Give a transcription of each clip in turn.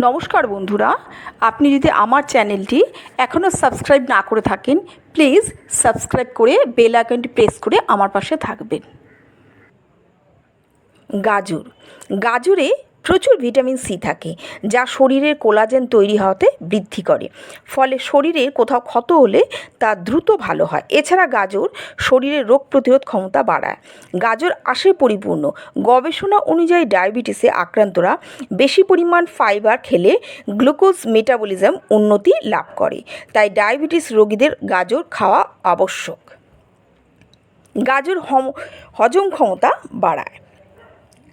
নমস্কার বন্ধুরা, আপনি যদি আমার চ্যানেলটি এখনও সাবস্ক্রাইব না করে থাকেন, প্লিজ সাবস্ক্রাইব করে বেল আইকনটি প্রেস করে আমার পাশে থাকবেন। গাজর। গাজরে প্রচুর ভিটামিন সি থাকে, যা শরীরের কোলাজেন তৈরি হওয়াতে বৃদ্ধি করে। ফলে শরীরের কোথাও ক্ষত হলে তা দ্রুত ভালো হয়। এছাড়া গাজর শরীরের রোগ প্রতিরোধ ক্ষমতা বাড়ায়। গাজর আসে পরিপূর্ণ। গবেষণা অনুযায়ী ডায়াবেটিসে আক্রান্তরা বেশি পরিমাণ ফাইবার খেলে গ্লুকোজ মেটাবলিজম উন্নতি লাভ করে। তাই ডায়াবেটিস রোগীদের গাজর খাওয়া আবশ্যক। গাজর হজম ক্ষমতা বাড়ায়।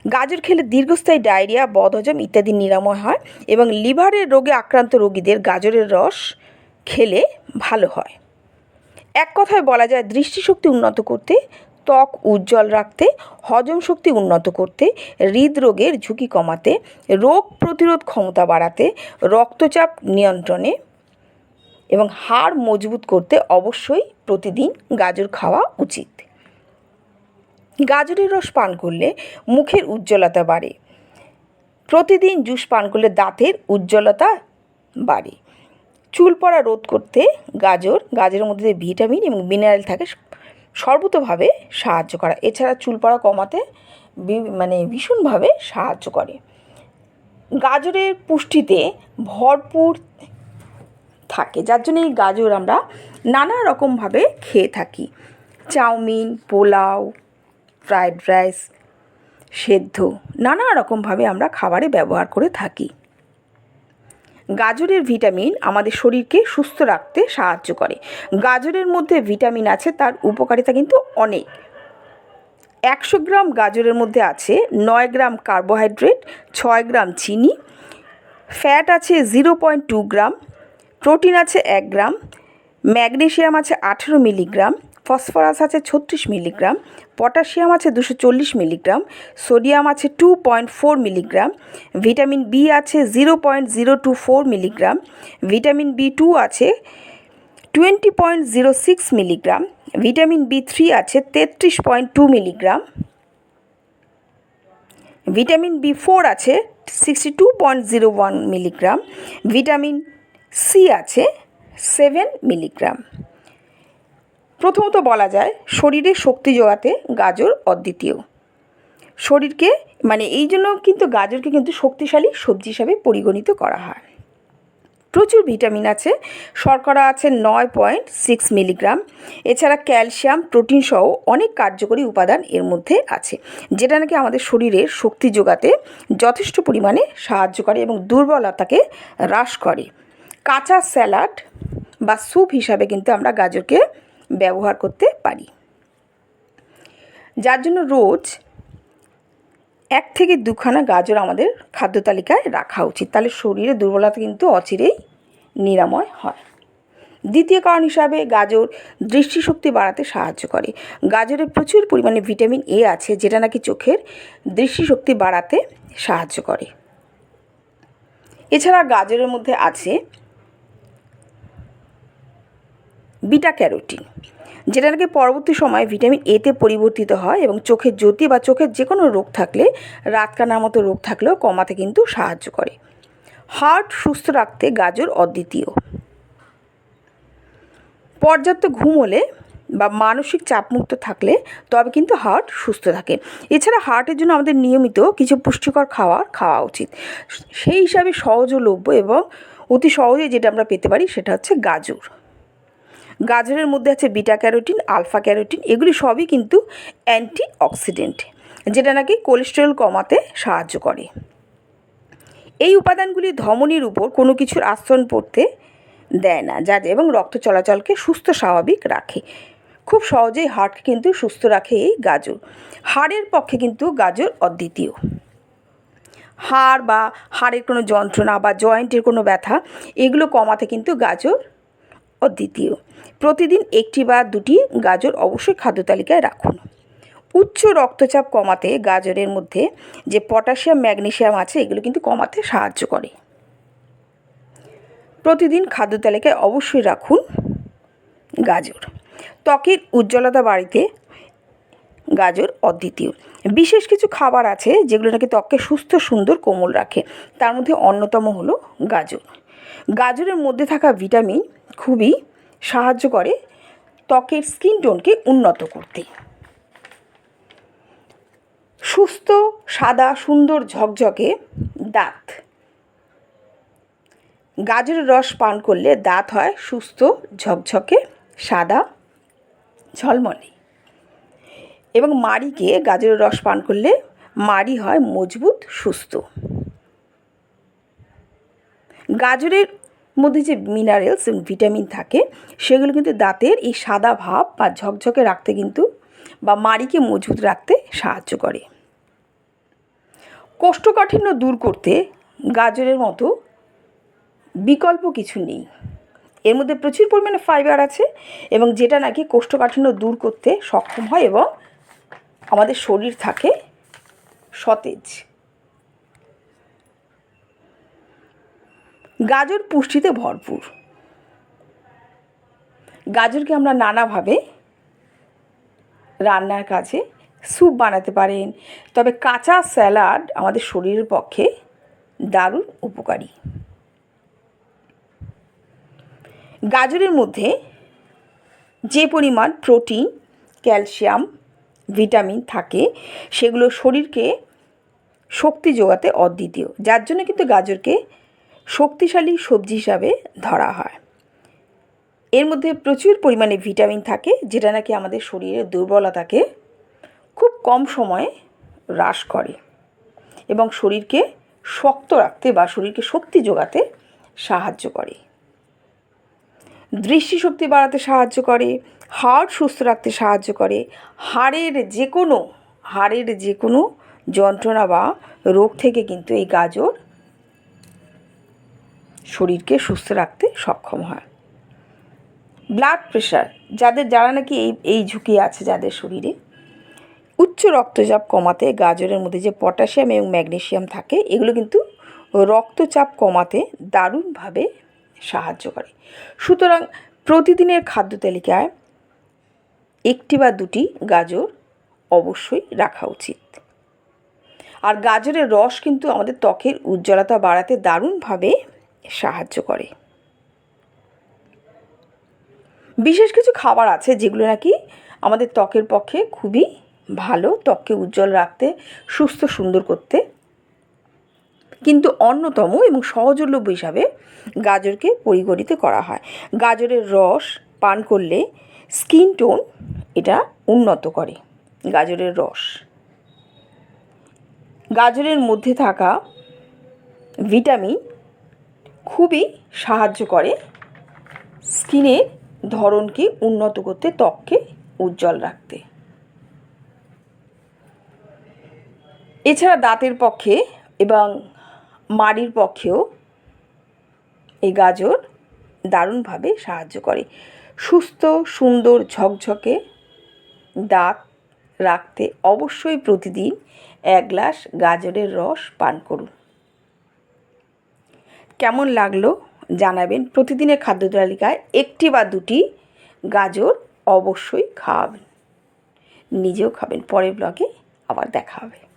গাজর খেলে দীর্ঘস্থায়ী ডায়রিয়া, বদহজম ইত্যাদি নিরাময় হয় এবং লিভারের রোগে আক্রান্ত রোগীদের গাজরের রস খেলে ভালো হয়। এক কথায় বলা যায়, দৃষ্টিশক্তি উন্নত করতে, ত্বক উজ্জ্বল রাখতে, হজম শক্তি উন্নত করতে, হৃদরোগের ঝুঁকি কমাতে, রোগ প্রতিরোধ ক্ষমতা বাড়াতে, রক্তচাপ নিয়ন্ত্রণে এবং হাড় মজবুত করতে অবশ্যই প্রতিদিন গাজর খাওয়া উচিত। গাজরের রস পান করলে মুখের উজ্জ্বলতা বাড়ে। প্রতিদিন জুস পান করলে দাঁতের উজ্জ্বলতা বাড়ে। চুল পড়া রোধ করতে গাজর, গাজরের মধ্যে ভিটামিন এবং মিনারেল থাকে, সর্বতভাবে সাহায্য করা। এছাড়া চুল পড়া কমাতে মানে ভীষণভাবে সাহায্য করে। গাজরের পুষ্টিতে ভরপুর থাকে, যার জন্য এই গাজর আমরা নানা রকমভাবে খেয়ে থাকি। চাউমিন, পোলাও ফ্রায়েড রাইস, সেদ্ধ, নানা রকমভাবে আমরা খাবারে ব্যবহার করে থাকি। গাজরের ভিটামিন আমাদের শরীরকে সুস্থ রাখতে সাহায্য করে। গাজরের মধ্যে ভিটামিন আছে, তার উপকারিতা কিন্তু অনেক। একশো গ্রাম গাজরের মধ্যে আছে নয় গ্রাম কার্বোহাইড্রেট, ছয় গ্রাম চিনি, ফ্যাট আছে zero point two gram, protein আছে এক গ্রাম, ম্যাগনেশিয়াম আছে আঠেরো মিলিগ্রাম ফসফরাস আছে ছত্রিশ মিলিগ্রাম, পটাশিয়াম আছে দুশো চল্লিশ মিলিগ্রাম, সোডিয়াম আছে two point four milligram, vitamin B আছে zero point zero two four milligram, vitamin B two আছে twenty point zero six milligram, vitamin B three আছে তেত্রিশ point two milligram, vitamin B four আছে sixty two point zero one milligram, vitamin C আছে seven milligram. প্রথমত বলা যায় শরীরে শক্তি জোগাতে গাজর অদ্বিতীয়। শরীরকে মানে এই জন্য কিন্তু গাজরকে কিন্তু শক্তিশালী সবজি হিসাবে পরিগণিত করা হয়। প্রচুর ভিটামিন আছে, শর্করা আছে নয় পয়েন্ট সিক্স মিলিগ্রাম। এছাড়া ক্যালসিয়াম, প্রোটিন সহ অনেক কার্যকরী উপাদান এর মধ্যে আছে, যেটা নাকি আমাদের শরীরের শক্তি যোগাতে যথেষ্ট পরিমাণে সাহায্য করে এবং দুর্বলতাকে হ্রাস করে। কাঁচা স্যালাড বা স্যুপ হিসাবে কিন্তু আমরা গাজরকে ব্যবহার করতে পারি। যার জন্য রোজ এক থেকে দুখানা গাজর আমাদের খাদ্য তালিকায় রাখা উচিত। তাহলে শরীরে দুর্বলতা কিন্তু অচিরেই নিরাময় হয়। দ্বিতীয় কারণ হিসাবে গাজর দৃষ্টিশক্তি বাড়াতে সাহায্য করে। গাজরে প্রচুর পরিমাণে ভিটামিন এ আছে, যেটা নাকি চোখের দৃষ্টিশক্তি বাড়াতে সাহায্য করে। এছাড়া গাজরের মধ্যে আছে বিটা ক্যারোটিন যেটা নাকি পরবর্তী সময়ে ভিটামিন এতে পরিবর্তিত হয় এবং চোখের জ্যোতি বা চোখের যে কোনো রোগ থাকলে, রাতকানার মতো রোগ থাকলেও কমাতে কিন্তু সাহায্য করে। হার্ট সুস্থ রাখতে গাজর অদ্বিতীয়। পর্যাপ্ত ঘুম হলে বা মানসিক চাপমুক্ত থাকলে তবে কিন্তু হার্ট সুস্থ থাকে। এছাড়া হার্টের জন্য আমাদের নিয়মিত কিছু পুষ্টিকর খাবার খাওয়া উচিত। সেই হিসাবে সহজলভ্য এবং অতি সহজে যেটা আমরা পেতে পারি সেটা হচ্ছে গাজর। গাজরের মধ্যে আছে বিটা ক্যারোটিন, আলফা ক্যারোটিন, এগুলি সবই কিন্তু অ্যান্টি অক্সিডেন্ট যেটা নাকি কোলেস্টেরল কমাতে সাহায্য করে। এই উপাদানগুলি ধমনির উপর কোনো কিছুর আস্তরণ পড়তে দেয় না, যা এবং রক্ত চলাচলকে সুস্থ স্বাভাবিক রাখে। খুব সহজেই হার্টকে কিন্তু সুস্থ রাখে এই গাজর। হাড়ের পক্ষে কিন্তু গাজর অদ্বিতীয়। হাড় বা হাড়ের কোনো যন্ত্রণা বা জয়েন্টের কোনো ব্যথা, এগুলো কমাতে কিন্তু গাজর অদ্বিতীয়। প্রতিদিন একটি বা দুটি গাজর অবশ্যই খাদ্য তালিকায় রাখুন। উচ্চ রক্তচাপ কমাতে গাজরের মধ্যে যে পটাশিয়াম, ম্যাগনেশিয়াম আছে, এগুলো কিন্তু কমাতে সাহায্য করে। প্রতিদিন খাদ্য তালিকায় অবশ্যই রাখুন গাজর। ত্বকের উজ্জ্বলতা বাড়িতে গাজর অদ্বিতীয়। বিশেষ কিছু খাবার আছে যেগুলো নাকি ত্বককে সুস্থ, সুন্দর, কোমল রাখে। তার মধ্যে অন্যতম হলো গাজর। গাজরের মধ্যে থাকা ভিটামিন খুবই সাহায্য করে ত্বকের স্কিন টোনকে উন্নত করতে। সুস্থ, সাদা, সুন্দর, ঝকঝকে দাঁত। গাজরের রস পান করলে দাঁত হয় সুস্থ, ঝকঝকে, সাদা, ঝলমলে। এবং মাড়িকে গাজরের রস পান করলে মাড়ি হয় মজবুত, সুস্থ। গাজরের মধ্যে যে মিনারেলস ভিটামিন থাকে, সেগুলো কিন্তু দাঁতের এই সাদা ভাব বা ঝকঝকে রাখতে কিন্তু বা মাড়িকে মজবুত রাখতে সাহায্য করে। কোষ্ঠকাঠিন্য দূর করতে গাজরের মতো বিকল্প কিছু নেই। এর মধ্যে প্রচুর পরিমাণে ফাইবার আছে এবং যেটা নাকি কোষ্ঠকাঠিন্য দূর করতে সক্ষম হয় এবং আমাদের শরীর থাকে সতেজ। গাজর পুষ্টিতে ভরপুর। গাজরকে আমরা নানাভাবে রান্নার কাজে স্যুপ বানাতে পারেন, তবে কাঁচা স্যালাড আমাদের শরীরের পক্ষে দারুণ উপকারী। গাজরের মধ্যে যে পরিমাণ প্রোটিন, ক্যালসিয়াম, ভিটামিন থাকে, সেগুলো শরীরকে শক্তি যোগাতে অদ্বিতীয়, যার জন্য কিন্তু গাজরকে শক্তিশালী সবজি হিসাবে ধরা হয়। এর মধ্যে প্রচুর পরিমাণে ভিটামিন থাকে, যেটা নাকি আমাদের শরীরের দুর্বলতাকে খুব কম সময়ে হ্রাস করে এবং শরীরকে শক্ত রাখতে বা শরীরকে শক্তি যোগাতে সাহায্য করে। দৃষ্টিশক্তি বাড়াতে সাহায্য করে, হাড় সুস্থ রাখতে সাহায্য করে, হাড়ের যে কোনো হাড়ের যে কোনো যন্ত্রণা বা রোগ থেকে কিন্তু এই গাজর শরীরকে সুস্থ রাখতে সক্ষম হয়। ব্লাড প্রেশার যাদের, যারা নাকি এই এই ঝুঁকি আছে যাদের শরীরে, উচ্চ রক্তচাপ কমাতে, গাজরের মধ্যে যে পটাশিয়াম এবং ম্যাগনেশিয়াম থাকে, এগুলো কিন্তু রক্তচাপ কমাতে দারুণভাবে সাহায্য করে। সুতরাং প্রতিদিনের খাদ্য তালিকায় একটি বা দুটি গাজর অবশ্যই রাখা উচিত। আর গাজরের রস কিন্তু আমাদের ত্বকের উজ্জ্বলতা বাড়াতে দারুণভাবে সাহায্য করে। বিশেষ কিছু খাবার আছে যেগুলো নাকি আমাদের ত্বকের পক্ষে খুবই ভালো, ত্বককে উজ্জ্বল রাখতে, সুস্থ, সুন্দর করতে। কিন্তু অন্যতম এবং সহজলভ্য হিসাবে গাজরকে পরিগণিত করা হয়। গাজরের রস পান করলে স্কিন টোন এটা উন্নত করে, গাজরের রস। গাজরের মধ্যে থাকা ভিটামিন খুবই সাহায্য করে। স্কিনের ধরনকে উন্নত করতে, ত্বককে উজ্জ্বল রাখতে। এছাড়া দাঁতের পক্ষে এবং মাড়ির পক্ষেও এই গাজর দারুণভাবে সাহায্য করে। সুস্থ, সুন্দর, ঝকঝকে দাঁত রাখতে অবশ্যই প্রতিদিন এক গ্লাস গাজরের রস পান করুন। কেমন লাগল জানাবেন প্রতিদিনের খাদ্য তালিকায় একটি বা দুটি গাজর অবশ্যই খাওয়াবেন। নিজেও খাবেন, পরের ব্লগে আবার দেখা হবে।